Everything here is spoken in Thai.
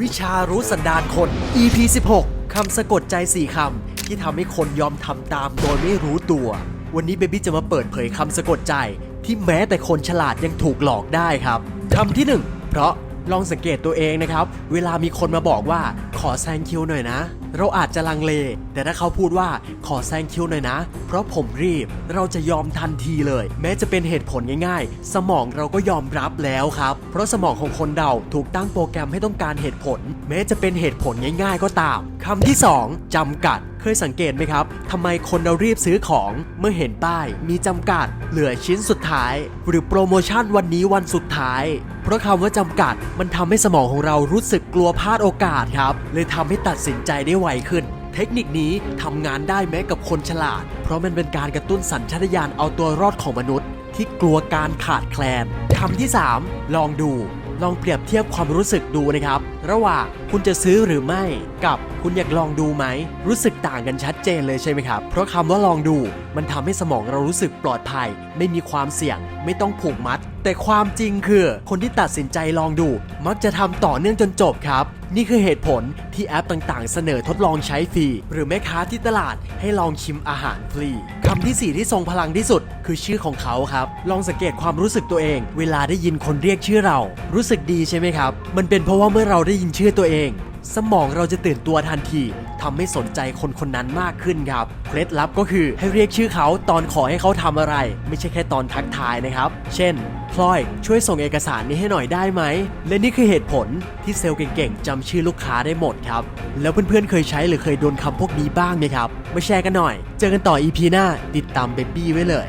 วิชารู้สันดานคน EP 16 คำสะกดใจ 4 คำ ที่ทำให้คนยอมทำตามโดยไม่รู้ตัว วันนี้เบบี้จะมาเปิดเผยคำสะกดใจ ที่แม้แต่คนฉลาดยังถูกหลอกได้ครับคำที่ 1 เพราะลองสังเกตตัวเองนะครับ เวลามีคนมาบอกว่าขอแซงคิวหน่อยนะ เราอาจจะลังเล แต่ถ้าเขาพูดว่าขอแซงคิวหน่อยนะ เพราะผมรีบ เราจะยอมทันทีเลย แม้จะเป็นเหตุผลง่ายๆ สมองเราก็ยอมรับแล้วครับ เพราะสมองของคนเราถูกตั้งโปรแกรมให้ต้องการเหตุผล แม้จะเป็นเหตุผลง่าย ๆ ก็ตามคำที่ 2จำกัดเคยสังเกตไหมครับ ทำไมคนเรารีบซื้อของเมื่อเห็นป้าย มีจำกัด เหลือชิ้นสุดท้าย หรือโปรโมชั่นวันนี้วันสุดท้าย เพราะคำว่าจำกัดมันทำให้สมองของเรารู้สึกกลัวพลาดโอกาสครับ เลยทำให้ตัดสินใจได้ไวขึ้น เทคนิคนี้ทำงานได้แม้กับคนฉลาด เพราะมันเป็นการกระตุ้นสัญชาตญาณเอาตัวรอดของมนุษย์ ที่กลัวการขาดแคลนคำที่ 3 ลองดู ลองเปรียบเทียบความรู้สึกดูนะครับระหว่างคุณจะซื้อหรือไม่กับคุณอยากลองดูไหม รู้สึกต่างกันชัดเจนเลยใช่ไหมครับ เพราะคำว่าลองดู มันทำให้สมองเรารู้สึกปลอดภัย ไม่มีความเสี่ยง ไม่ต้องผูกมัด แต่ความจริงคือ คนที่ตัดสินใจลองดู มักจะทำต่อเนื่องจนจบครับนี่คือเหตุผลที่แอปต่างๆ เสนอทดลองใช้ฟรี หรือแม่ค้าที่ตลาดให้ลองชิมอาหารฟรีคำที่ 4 ที่ทรงพลังที่สุด คือชื่อของเขาครับ ลองสังเกตความรู้สึกตัวเอง เวลาได้ยินคนเรียกชื่อเรา รู้สึกดีใช่ไหมครับ มันเป็นเพราะว่าเมื่อเราไดได้ยินชื่อตัวเอง สมองเราจะตื่นตัวทันทีทำให้สนใจคนคนนั้นมากขึ้นครับ เคล็ดลับก็คือให้เรียกชื่อเขาตอนขอให้เขาทำอะไร ไม่ใช่แค่ตอนทักทายนะครับ เช่นพลอยช่วยส่งเอกสารนี้ให้หน่อยได้ไหม และนี่คือเหตุผลที่เซลล์เก่งๆจำชื่อลูกค้าได้หมดครับ แล้วเพื่อนๆเคยใช้หรือเคยโดนคำพวกนี้บ้างไหมครับ มาแชร์กันหน่อย เจอกันต่อ EP หน้าติดตามเบบี้ไว้เลย